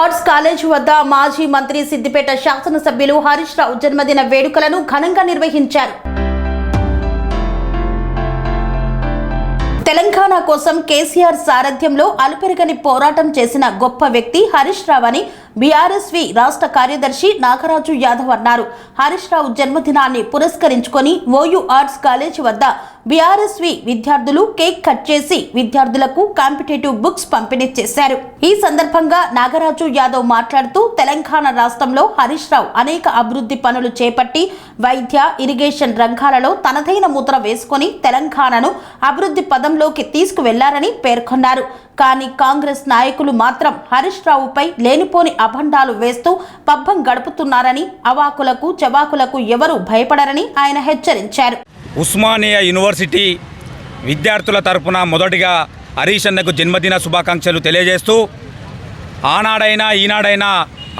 Arts college వద్ద మాజీ మంత్రి సిద్దిపేట శాసనసభ్యులు హరీష్ రావు జన్మదిన వేడుకలను ఘనంగా నిర్వహించారు. తెలంగాణ కోసం కేసీఆర్ సారథ్యంలో అలుపెరగని పోరాటం చేసిన గొప్ప వ్యక్తి హరీష్ రావు అని బీఆర్ఎస్వి రాష్ట్ర కార్యదర్శి నాగరాజు యాదవ్ అన్నారు. హరీష్ రావు జన్మదినాన్ని పురస్కరించుకొని ఓయూ ఆర్ట్స్ కాలేజ్ వద్ద బీఆర్ఎస్వి విద్యార్థులు కేక్ కట్ చేసి విద్యార్థులకు కాంపిటేటివ్ బుక్స్ పంపిణీ చేశారు. ఈ సందర్భంగా నాగరాజు యాదవ్ మాట్లాడుతూ తెలంగాణ రాష్ట్రంలో హరీష్ రావు అనేక అభివృద్ధి పనులు చేపట్టి వైద్య ఇరిగేషన్ రంగాలలో తనదైన ముద్ర వేసుకొని తెలంగాణను అభివృద్ధి పదంలోకి తీసుకువెళ్ళారని పేర్కొన్నారు. కానీ కాంగ్రెస్ నాయకులు మాత్రం హరీష్ రావుపై లేనిపోని అభండాలు వేస్తూ పబ్బం గడుపుతున్నారని అవాకులకు చవాకులకు ఎవరూ భయపడరని ఆయన హెచ్చరించారు. ఉస్మానియా యూనివర్సిటీ విద్యార్థుల తరపున మొదటిగా హరీష్ అన్నకు జన్మదిన శుభాకాంక్షలు తెలియజేస్తూ ఆనాడైనా ఈనాడైనా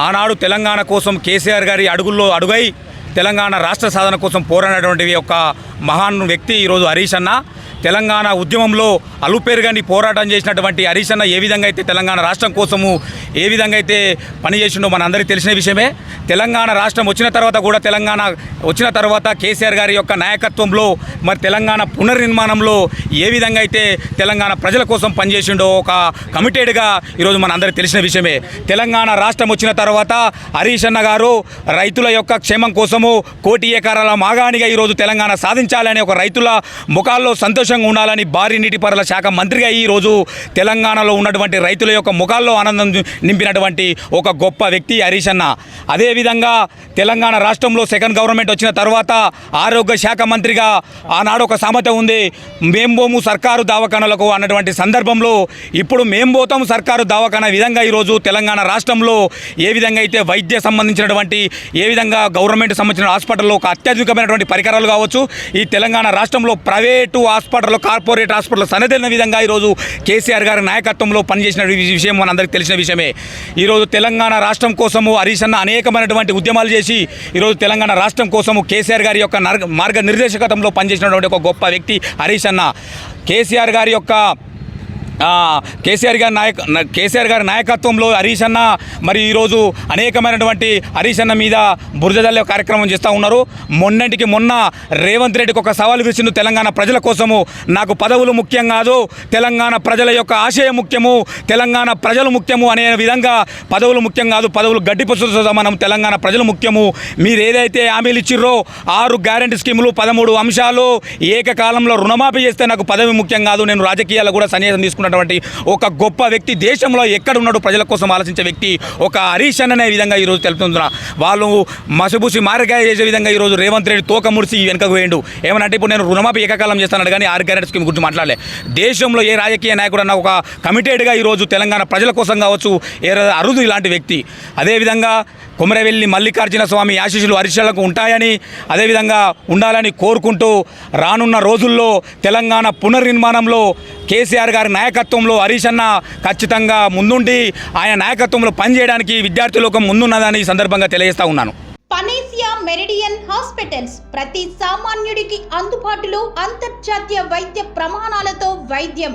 ఆనాడు తెలంగాణ కోసం కేసీఆర్ గారి అడుగుల్లో అడుగై తెలంగాణ రాష్ట్ర సాధన కోసం పోరాడినటువంటి ఒక మహాన్ వ్యక్తి ఈరోజు హరీష్ అన్న. తెలంగాణ ఉద్యమంలో అలుపేరుగాని పోరాటం చేసినటువంటి హరీష్ అన్న ఏ విధంగా అయితే తెలంగాణ రాష్ట్రం కోసము ఏ విధంగా అయితే పనిచేసిండో మన అందరికీ తెలిసిన విషయమే. తెలంగాణ రాష్ట్రం వచ్చిన తర్వాత కూడా తెలంగాణ వచ్చిన తర్వాత కేసీఆర్ గారి యొక్క నాయకత్వంలో మరి తెలంగాణ పునర్నిర్మాణంలో ఏ విధంగా అయితే తెలంగాణ ప్రజల కోసం పనిచేసిండో ఒక కమిటెడ్గా ఈరోజు మన అందరికీ తెలిసిన విషయమే. తెలంగాణ రాష్ట్రం వచ్చిన తర్వాత హరీష్ అన్న గారు రైతుల యొక్క క్షేమం కోసం కోసము కోటి ఎకరాల మాగాణిగా ఈరోజు తెలంగాణ సాధించాలని ఒక రైతుల ముఖాల్లో సంతోషంగా ఉండాలని భారీ నీటిపారుదల శాఖ మంత్రిగా ఈరోజు తెలంగాణలో ఉన్నటువంటి రైతుల యొక్క ముఖాల్లో ఆనందం నింపినటువంటి ఒక గొప్ప వ్యక్తి హరీష్ అన్న. అదేవిధంగా తెలంగాణ రాష్ట్రంలో సెకండ్ గవర్నమెంట్ వచ్చిన తర్వాత ఆరోగ్య శాఖ మంత్రిగా ఆనాడు ఒక సామెత ఉంది మేంబోము సర్కారు దవాఖానలకు అన్నటువంటి సందర్భంలో ఇప్పుడు మేం పోతాం సర్కారు దవాఖాన విధంగా ఈరోజు తెలంగాణ రాష్ట్రంలో ఏ విధంగా అయితే వైద్య సంబంధించినటువంటి ఏ విధంగా గవర్నమెంట్ సంబంధించిన హాస్పిటల్లో ఒక అత్యాధునికమైనటువంటి పరికరాలు కావచ్చు. ఈ తెలంగాణ రాష్ట్రంలో ప్రైవేటు హాస్పిటల్ కార్పొరేట్ హాస్పిటల్ సనదిన విధంగా ఈరోజు కేసీఆర్ గారి నాయకత్వంలో పనిచేసిన విషయం మనందరికీ తెలిసిన విషయమే. ఈరోజు తెలంగాణ రాష్ట్రం కోసము హరీష్ అన్న అనేకమైనటువంటి ఉద్యమాలు చేసి ఈరోజు తెలంగాణ రాష్ట్రం కోసము కేసీఆర్ గారి యొక్క మార్గ నిర్దేశకతంలో పనిచేసినటువంటి ఒక గొప్ప వ్యక్తి హరీష్ అన్న. కేసీఆర్ గారి యొక్క కేసీఆర్ గారి నాయక కేసీఆర్ గారి నాయకత్వంలో హరీష్ అన్న మరి ఈరోజు అనేకమైనటువంటి హరీష్ అన్న మీద బురదల్లే కార్యక్రమం చేస్తూ ఉన్నారు. మొన్నటికి మొన్న రేవంత్ రెడ్డికి ఒక సవాల్ విసిండు తెలంగాణ ప్రజల కోసము. నాకు పదవులు ముఖ్యం కాదు తెలంగాణ ప్రజల యొక్క ఆశయం ముఖ్యము తెలంగాణ ప్రజలు ముఖ్యము అనే విధంగా పదవులు ముఖ్యం కాదు పదవులు గడ్డిపుస్తుంది మనం తెలంగాణ ప్రజలు ముఖ్యము. మీరు ఏదైతే హామీలు ఇచ్చిర్రో ఆరు గ్యారంటీ స్కీములు పదమూడు అంశాలు ఏకకాలంలో రుణమాఫీ చేస్తే నాకు పదవి ముఖ్యం కాదు నేను రాజకీయాలు కూడా సన్యాసం చేసుకున్నటువంటి ఒక గొప్ప వ్యక్తి దేశంలో ఎక్కడ ఉన్నాడు ప్రజల కోసం ఆలోచించే వ్యక్తి ఒక హరీష్ అన్న అనే విధంగా ఈరోజు తెలుపుతున్నా వాళ్ళు మసిబూసి మారగాయ చేసే విధంగా ఈరోజు రేవంత్ రెడ్డి తోక ముడిసి వెనకకు వేయండు. ఏమనంటే ఇప్పుడు నేను రుణమాఫీ ఏకకాలం చేస్తాను కానీ ఆరు గ్యారెంటీ స్కీమ్ గురించి మాట్లాడలే. దేశంలో ఏ రాజకీయ నాయకుడు అన్న ఒక కమిటెడ్గా ఈరోజు తెలంగాణ ప్రజల కోసం కావచ్చు ఏ అరుదు ఇలాంటి వ్యక్తి. అదేవిధంగా కొమరవెల్లి మల్లికార్జున స్వామి ఆశీస్సులు హరిశలకు ఉంటాయని అదేవిధంగా ఉండాలని కోరుకుంటూ రానున్న రోజుల్లో తెలంగాణ పునర్నిర్మాణంలో కేసీఆర్ గారి నాయకత్వంలో హరీష్ అన్న ఖచ్చితంగా ముందుండి ఆయన నాయకత్వంలో పనిచేయడానికి విద్యార్థిలోకం ముందున్నదని ఈ సందర్భంగా తెలియజేస్తా ఉన్నాను. పనేసియా మెరిడియన్ హాస్పిటల్స్ ప్రతి సామాన్యుడికి అందుబాటులో అంతర్జాతీయ వైద్య ప్రమాణాలతో వైద్యం.